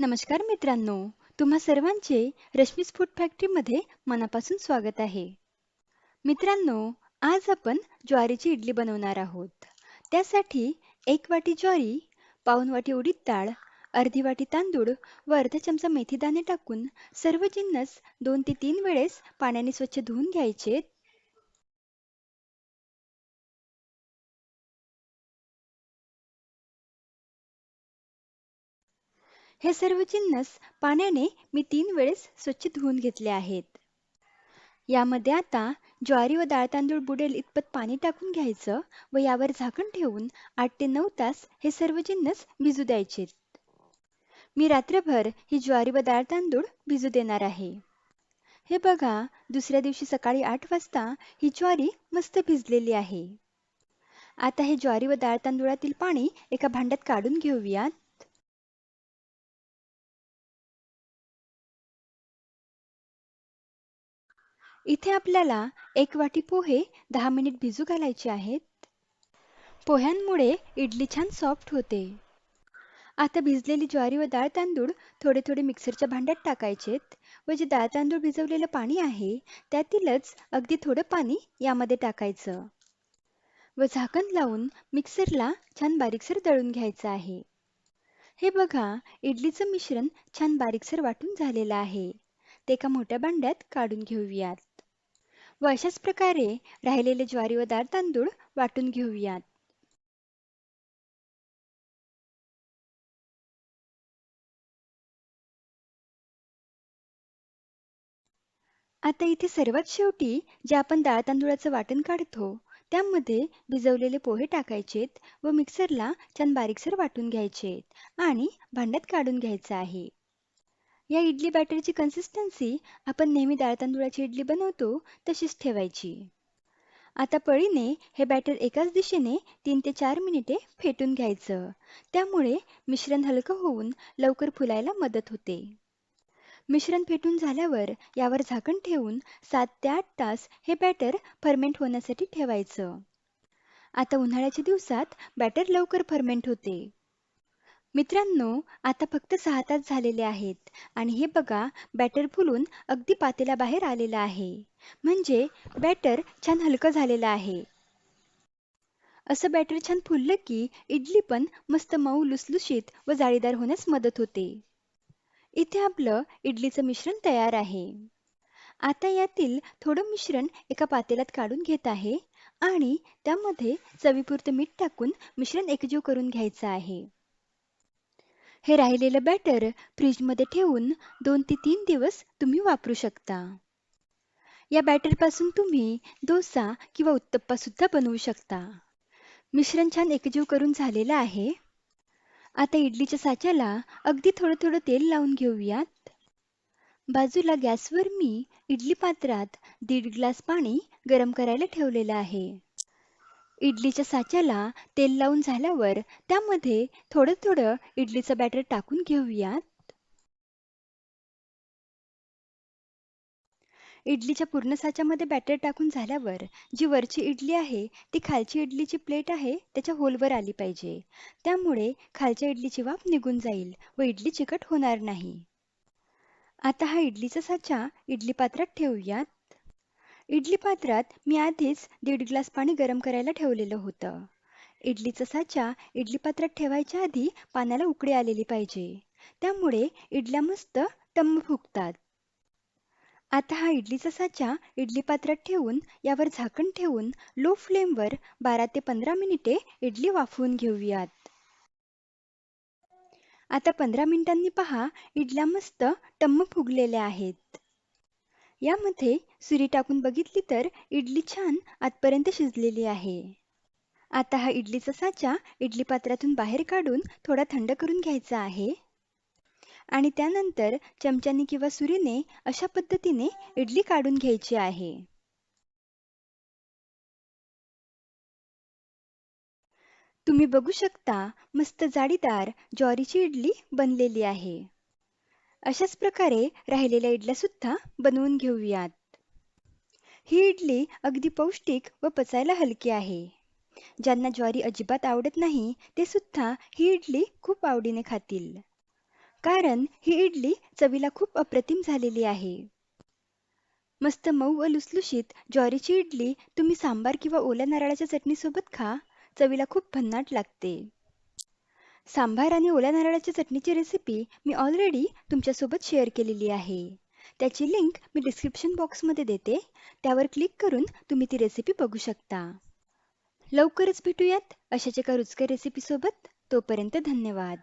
नमस्कार मित्रांनो तुम्हा सर्वांचे रश्मीस फूड फॅक्टरीमध्ये मनापासून स्वागत आहे. मित्रांनो आज आपण ज्वारीची इडली बनवणार आहोत. त्यासाठी एक वाटी ज्वारी पाऊन वाटी उडीद डाळ अर्धी वाटी तांदूळ व अर्धा चमचा मेथी दाणे टाकून सर्व जिन्नस दोन ते तीन वेळेस पाण्याने स्वच्छ धुवून घ्यायचे हे सर्व जिन्नस पाण्याने मी तीन वेळेस स्वच्छ धुवून घेतले आहेत. यामध्ये आता ज्वारी व डाळ तांदूळ बुडेल इतपत पाणी टाकून घ्यायचं व यावर झाकण ठेवून आठ ते नऊ तास हे सर्व जिन्नस भिजू द्यायचे. मी रात्रभर ही ज्वारी व डाळ तांदूळ भिजू देणार आहे. हे बघा दुसऱ्या दिवशी सकाळी आठ वाजता ही ज्वारी मस्त भिजलेली आहे. आता हे ज्वारी व डाळ तांदूळातील पाणी एका भांड्यात काढून घेऊयात. इथे आपल्याला एक वाटी पोहे दहा मिनिट भिजू घालायचे आहेत. पोह्यांमुळे इडली छान सॉफ्ट होते. आता भिजलेली ज्वारी व डाळ तांदूळ थोडे थोडे मिक्सरच्या भांड्यात टाकायचेत व जे डाळ तांदूळ भिजवलेलं पाणी आहे त्यातीलच अगदी थोडं पाणी यामध्ये टाकायचं. व झाकण लावून मिक्सरला छान बारीकसर दळून घ्यायचं आहे. हे बघा इडलीचं मिश्रण छान बारीकसर वाटून झालेलं आहे. ते एका मोठ्या भांड्यात काढून घेऊयात. व अशाच प्रकारे राहिलेले ज्वारी व दाळ तांदूळ वाटून घेऊयात. आता इथे सर्वात शेवटी जे आपण डाळ तांदुळाचं वाटण काढतो त्यामध्ये भिजवलेले पोहे टाकायचेत व मिक्सरला छान बारीकसर वाटून घ्यायचेत आणि भांड्यात काढून घ्यायचं आहे. या इडली बॅटरची कन्सिस्टन्सी आपण नेहमी डाळ तांदूळाची इडली बनवतो तशीच ठेवायची. आता पळीने हे बॅटर एकाच दिशेने तीन ते चार मिनिटे फेटून घ्यायचं. त्यामुळे मिश्रण हलकं होऊन लवकर फुलायला मदत होते. मिश्रण फेटून झाल्यावर यावर झाकण ठेवून सात ते आठ तास हे बॅटर फर्मेंट होण्यासाठी ठेवायचं. आता उन्हाळ्याच्या दिवसात बॅटर लवकर फर्मेंट होते. मित्रांनो आता फक्त सहा तास झालेले आहेत आणि हे बघा बॅटर फुलून अगदी पातेल्याबाहेर आलेलं आहे. म्हणजे बॅटर छान हलकं झालेलं आहे. असं बॅटर छान फुललं की इडली पण मस्त मऊ लुसलुशीत व जाळीदार होण्यास मदत होते. इथे आपलं इडलीचं मिश्रण तयार आहे. आता यातील थोडं मिश्रण एका पातेल्यात काढून घेत आहे आणि त्यामध्ये चवीपुरतं मीठ टाकून मिश्रण एकजीव करून घ्यायचं आहे. हे राहिलेलं बॅटर फ्रीजमध्ये ठेवून दोन ते तीन दिवस तुम्ही वापरू शकता. या बॅटरपासून तुम्ही डोसा किंवा उत्तप्पासुद्धा बनवू शकता. मिश्रण छान एकजीव करून झालेलं आहे. आता इडलीच्या साच्याला अगदी थोडं थोडं तेल लावून घेऊयात. बाजूला गॅसवर मी इडली पात्रात दीड ग्लास पाणी गरम करायला ठेवलेलं आहे. इडलीच्या साच्याला तेल लावून झाल्यावर त्यामध्ये थोडं थोडं इडलीचं बॅटर टाकून घेऊयात. इडलीच्या पूर्ण साच्यामध्ये बॅटर टाकून झाल्यावर जी वरची इडली आहे ती खालची इडलीची प्लेट आहे त्याच्या होलवर आली पाहिजे. त्यामुळे खालच्या इडलीची वाफ निघून जाईल व इडली चिकट होणार नाही. आता हा इडलीचा साचा इडली पात्रात ठेवूयात. इडली पात्रात मी आधीच दीड ग्लास पाणी गरम करायला ठेवलेलं होतं. इडलीचा साचा इडली पात्रात ठेवायच्या आधी पाण्याला उकळी आलेली पाहिजे. त्यामुळे इडल्या मस्त टम्म फुगतात. आता हा इडलीचा साचा इडली पात्रात ठेवून यावर झाकण ठेवून लो फ्लेमवर बारा ते पंधरा मिनिटे इडली वाफवून घेऊयात. आता पंधरा मिनिटांनी पहा इडल्या मस्त टम्म फुगलेल्या आहेत. यामध्ये सुरी टाकून बघितली तर इडली छान आतपर्यंत शिजलेली आहे. आता हा इडलीचा साचा इडली पात्रातून बाहेर काढून थोडा थंड करून घ्यायचा आहे. आणि त्यानंतर चमच्याने किंवा सुरीने अशा पद्धतीने इडली काढून घ्यायची आहे. तुम्ही बघू शकता मस्त जाडीदार ज्वारीची इडली बनलेली आहे. अशाच प्रकारे राहिलेल्या इडल्या सुद्धा बनवून घेऊयात. ही इडली अगदी पौष्टिक व पचायला हलकी आहे. ज्यांना ज्वारी अजिबात आवडत नाही ते सुद्धा ही इडली खूप आवडीने खातील. कारण ही इडली चवीला खूप अप्रतिम झालेली आहे. मस्त मऊ व लुसलुशीत ज्वारीची इडली तुम्ही सांबार किंवा ओल्या नारळाच्या चटणीसोबत खा चवीला खूप भन्नाट लागते. सांबार आणि ओल्या नारळाच्या चटणीची रेसिपी मी ऑलरेडी तुमच्यासोबत शेअर केलेली आहे. त्याची लिंक मी डिस्क्रिप्शन बॉक्समध्ये देते. त्यावर क्लिक करून तुम्ही ती रेसिपी बघू शकता. लवकरच भेटूयात अशाच एका रुचकर रेसिपीसोबत तोपर्यंत धन्यवाद.